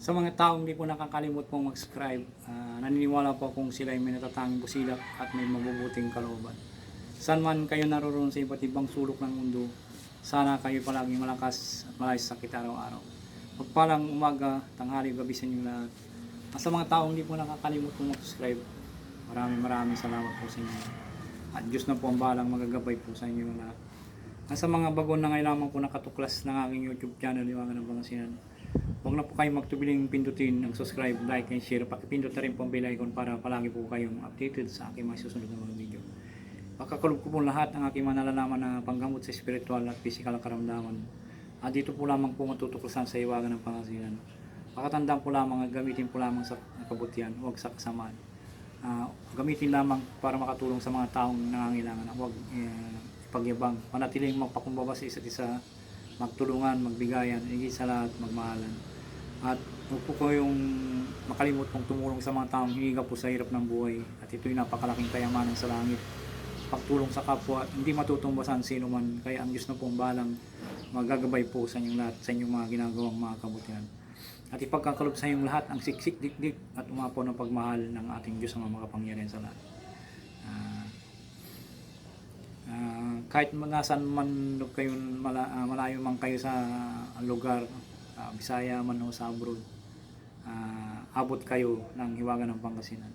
Sa mga taong hindi po nakakalimot pong mag-subscribe, ah, naniniwala po kung sila ay may natatanging busilak at may mabubuting kalooban. Saan man kayo naroon sa iba't ibang sulok ng mundo, sana kayo palaging malakas at malayos sa sakit araw-araw. Magpalang umaga, tanghali, gabi sa inyo lahat. At sa mga taong hindi po nakakalimot pong mag-subscribe, maraming maraming salamat po sa inyo. At Diyos na po ang balang magagabay po sa inyo lahat. At sa mga bago na ngayon lamang po nakatuklas ng aking YouTube channel, Liwangan ng Pangasinan, Huwag na po kayong magtubiling pindutin ang subscribe, like, and share. Pakipindot na rin po ang bell icon para palagi po kayong updated sa aking mga susunod na mga video. Pagkakalog ko po lahat ng aking mga nalalaman na panggamot sa spiritual at physical na karamdaman. At dito po lamang po matutuklasan sa iwagan ng pangasinan. Pakatandaan po lamang at gamitin po lamang sa kabutihan, huwag sa kasamaan. Ah, gamitin lamang para makatulong sa mga taong nangangailangan. Huwag eh, ipagyabang. Panatiling magpakumbaba sa isa't isa magtulungan, magbigayan, higit sa lahat, magmahalan. At huwag po kayong makalimot pong tumulong sa mga taong hiniga po sa hirap ng buhay. At ito'y napakalaking kayamanan sa langit. Pagtulong sa kapwa, hindi matutumbasan sino man. Kaya ang Diyos na pong balang magagabay po sa inyong lahat, sa inyong mga ginagawang mga kabutihan. At ipagkakalob sa inyong lahat ang siksik dikdik at umapo ng pagmahal ng ating Diyos ang makapangyarihan sa lahat. Ah, Ah, kahit nasan man kayo ah, malayo man kayo sa lugar, ah, Bisaya man o sa abroad, ah, abot kayo ng hiwaga ng Pangasinan.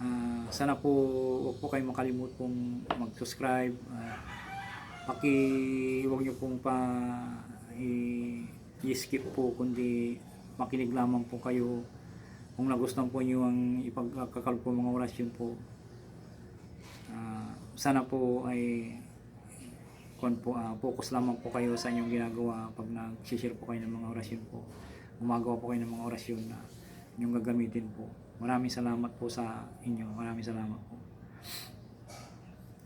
Ah, sana po huwag po kayo makalimut pong mag-subscribe. ah, paki huwag niyo pong pa i-skip po kundi makinig lamang po kayo kung nagustuhan po niyo ang ipagkakalog po mga orasyon po Ah, sana po ay kon po ah, focus lamang po kayo sa inyong ginagawa pag nag-share po kayo ng mga orasyon po gumagawa po kayo ng mga orasyon na inyong gagamitin po. Maraming salamat po sa inyo. Maraming salamat po.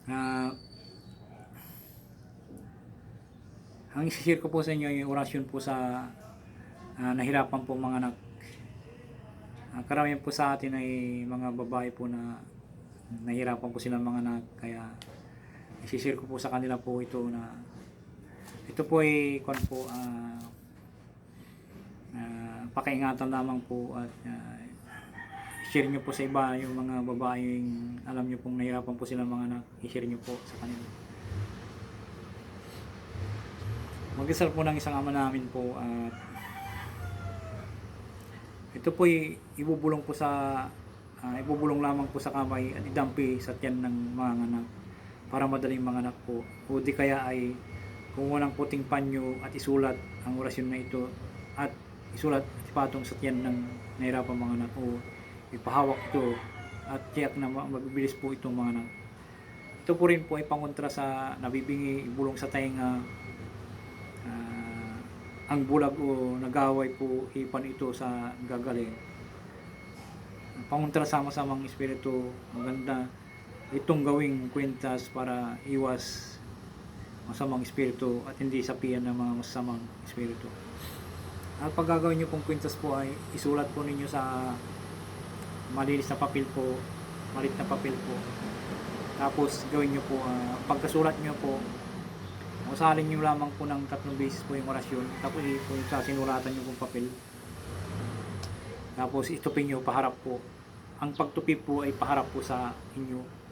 Ah, ang share ko po sa inyo yung orasyon po sa ah, nahirapan po mga anak. Ah, karamihan po sa atin ay mga babae po na nahirapan po silang mga anak kaya isishare ko po sa kanila po ito na ito po ay kwan po ah ah, pakaingatan lamang po at ah, share nyo po sa iba yung mga babaeng alam nyo pong nahirapan po silang mga anak i-share nyo po sa kanila. Mag-isal po ng isang ama namin po at ito po ay ibubulong po sa Ah, ibubulong lamang po sa kamay at idampi sa tiyan ng mga anak para madaling mga anak po. O di kaya ay kumuha ng puting panyo at isulat ang orasyon na ito at isulat at ipatong sa tiyan ng nahirapang mga anak o ipahawak ito at tiyak na ma- mabibilis po itong mga anak. Ito po rin po ay pangontra sa nabibingi, ibulong sa tainga, ah, ang bulag o nagaway po ipan ito sa gagaling pangontra sama-samang espiritu maganda itong gawing kwentas para iwas masamang espiritu at hindi sapian ng mga masamang espiritu. At pag gagawin nyo pong kwintas po ay isulat po ninyo sa malinis na papel po, malit na papel po. Tapos gawin nyo po, ah, pagkasulat nyo po, masalin nyo lamang po ng tatlong beses po yung orasyon. Tapos po sa sinulatan nyo pong papel. Tapos itupin nyo paharap po. Ang pagtupi po ay paharap po sa inyo.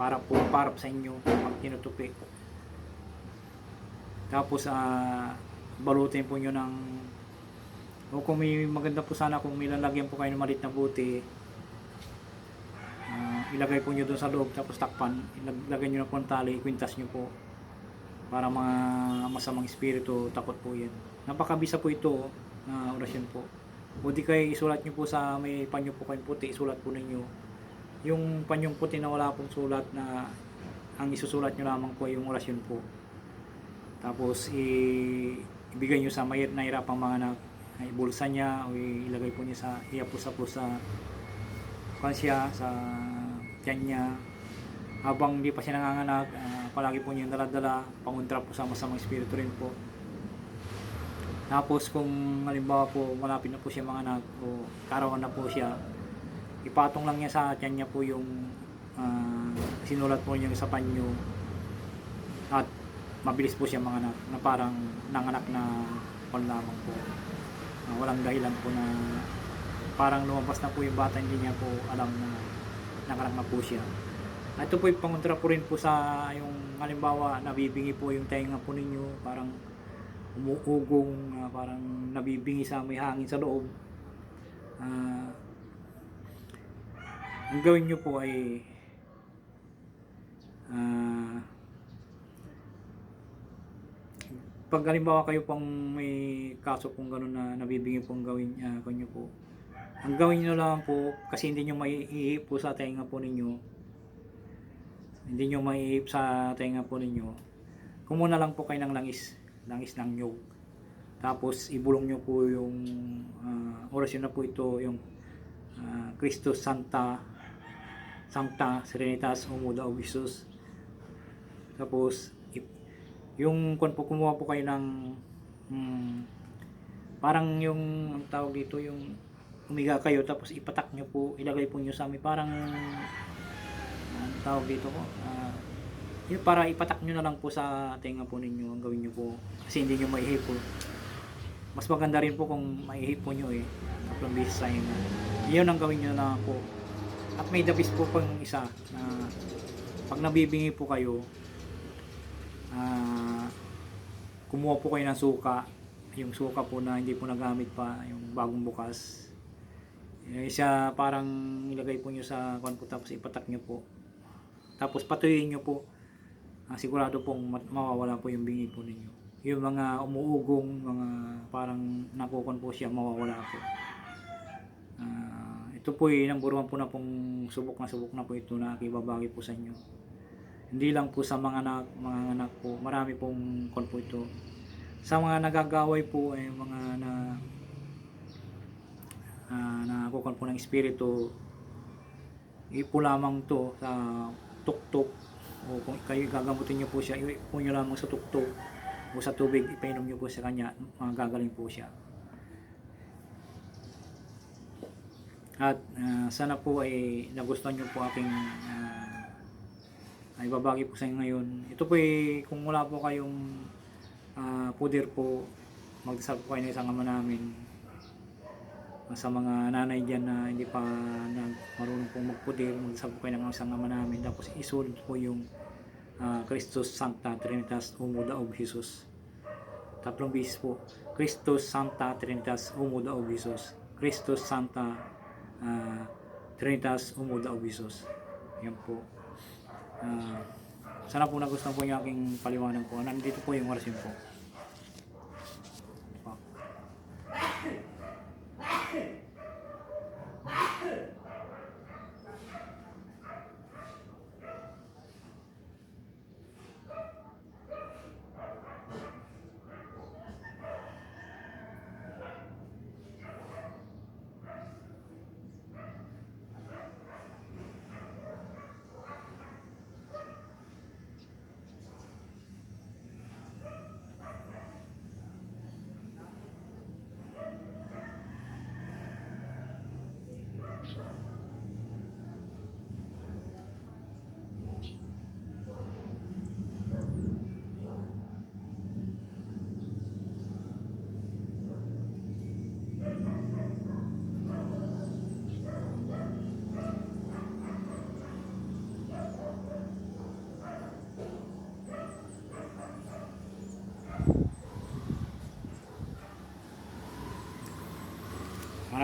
Para po parap sa inyo pag tinutupi. Tapos ah balutin po nyo ng o kung may maganda po sana kung may lalagyan po kayo ng malit na buti ah, ilagay po nyo doon sa loob tapos takpan ilagay nyo na po ang tali kwintas nyo po para mga masamang espiritu takot po yan napakabisa po ito na orasyon po o di kayo isulat nyo po sa may panyo po kayong puti, isulat po ninyo. Yung panyong puti na wala pong sulat na ang isusulat nyo lamang po yung orasyon po. Tapos i ibigay nyo sa may nahirapang mga anak, ay bulsa niya o ilagay po niya sa iapos po sa kwan siya, sa tiyan niya. Habang hindi pa siya nanganganak, ah, palagi po niya daladala, pangontra po sa masamang espiritu rin po. Tapos kung halimbawa po malapit na po siya mga anak o karawan na po siya, ipatong lang niya sa tiyan niya po yung ah, sinulat po niya sa panyo at mabilis po siya mga anak na parang nanganak na pan lamang po. Ah, walang dahilan po na parang lumabas na po yung bata hindi niya po alam na nakanak na po siya. At ito po yung pangontra po rin po sa yung halimbawa nabibingi po yung tenga po ninyo parang umuugong ah, parang nabibingi sa may hangin sa loob. Ah, ang gawin nyo po ay ah, pag halimbawa kayo pang may kaso kung gano'n na nabibigyan pong gawin uh, kanyo po ang gawin nyo lang po kasi hindi nyo maiihip po sa tenga po ninyo hindi nyo maiihip sa tenga po ninyo kumuna lang po kayo ng langis langis ng nyog tapos ibulong nyo po yung uh, orasyon na po ito yung uh, Santa Sancta Serenitas Umuda o Jesus. Tapos ip- yung kung po kumuha po kayo ng mm, parang yung ang tawag dito yung umiga kayo tapos ipatak nyo po ilagay po nyo sa amin parang ang tawag dito ko ah, yun para ipatak nyo na lang po sa tenga po ninyo ang gawin nyo po kasi hindi nyo maihip po. Mas maganda rin po kung maihip po nyo eh tatlong beses sa inyo. Yun ang gawin nyo na po at may dabis po pang isa na pag nabibingi po kayo ah kumuha po kayo ng suka. Yung suka po na hindi po nagamit pa yung bagong bukas. Eh, siya parang ilagay po nyo sa kwan po tapos ipatak nyo po. Tapos patuyuin nyo po. Ah, sigurado pong mawawala po yung bingi po ninyo. Yung mga umuugong mga parang nakukon po siya mawawala po. Ah, ito po yung number one po na pong subok na subok na po ito na ibabagi po sa inyo. Hindi lang po sa mga anak, mga anak po, marami pong kon po ito. Sa mga nagagaway po ay mga na uh, na kukon po ng espiritu ipo lamang to sa tuktok. O kung kayo gagamutin niyo po siya ipo niyo lamang sa tuktok o sa tubig ipainom niyo po sa kanya magagaling po siya at ah, sana po ay nagustuhan niyo po aking ah, ay babagi po sa inyo ngayon. Ito po ay kung wala po kayong ah, puder po, magdasal po kayo ng isang ama namin. Sa mga nanay dyan na hindi pa nag marunong pong magpuder, magdasal po kayo ng isang ama namin. Tapos isunod po yung ah, Christus Sancta Trinitas Umuda of Jesus. Tatlong beses po. Christus Sancta Trinitas Umuda of Jesus. Christus Sancta ah, Trinitas Umuda Jesus. Yan po. Ah, sana po nagustuhan po yung aking paliwanag po. Nandito po yung orasyon po. Po.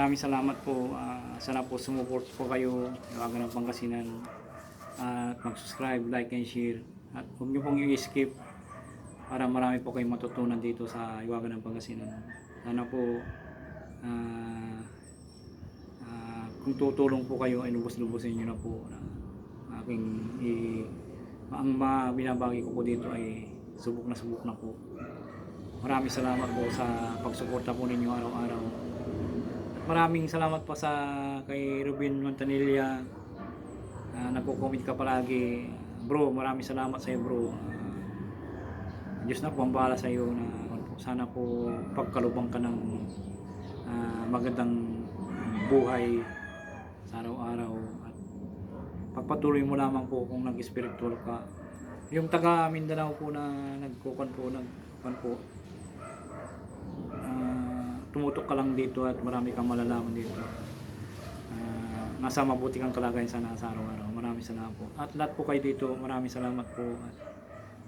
Maraming salamat po. Ah, sana po sumuport po kayo Iwagan ng Pangasinan. At mag-subscribe, like, and share. At huwag niyo pong i-skip para marami po kayong matutunan dito sa Iwagan ng Pangasinan. Sana po ah, ah, kung tutulong po kayo ay lubos-lubosin niyo na po na aking i- ang binabagi ko po dito ay subok na subok na po. Maraming salamat po sa pagsuporta po ninyo araw-araw. Maraming salamat po sa kay Ruben Montanilla. Uh, nagko-comment ka palagi. Bro, maraming salamat sa iyo, bro. Ah, Diyos na po ang bahala sa iyo na sana po pagkalubang ka ng ah, magandang buhay sa araw-araw at pagpatuloy mo lamang po kung nag-spiritual ka. Yung taga Mindanao po na nagkukan po, nagkukan po, tumutok ka lang dito at marami kang malalaman dito. Ah, nasa mabuti kang kalagayan sana sa araw-araw. Maraming salamat po. At lahat po kayo dito, maraming salamat po. At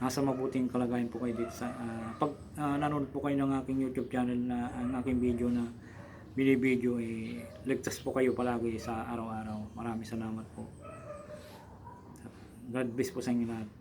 nasa mabuting kalagayan po kayo dito. Sa, ah, pag ah, nanonood po kayo ng aking YouTube channel na ang aking video na binibideo, eh, ligtas po kayo palagi sa araw-araw. Maraming salamat po. God bless po sa inyo lahat.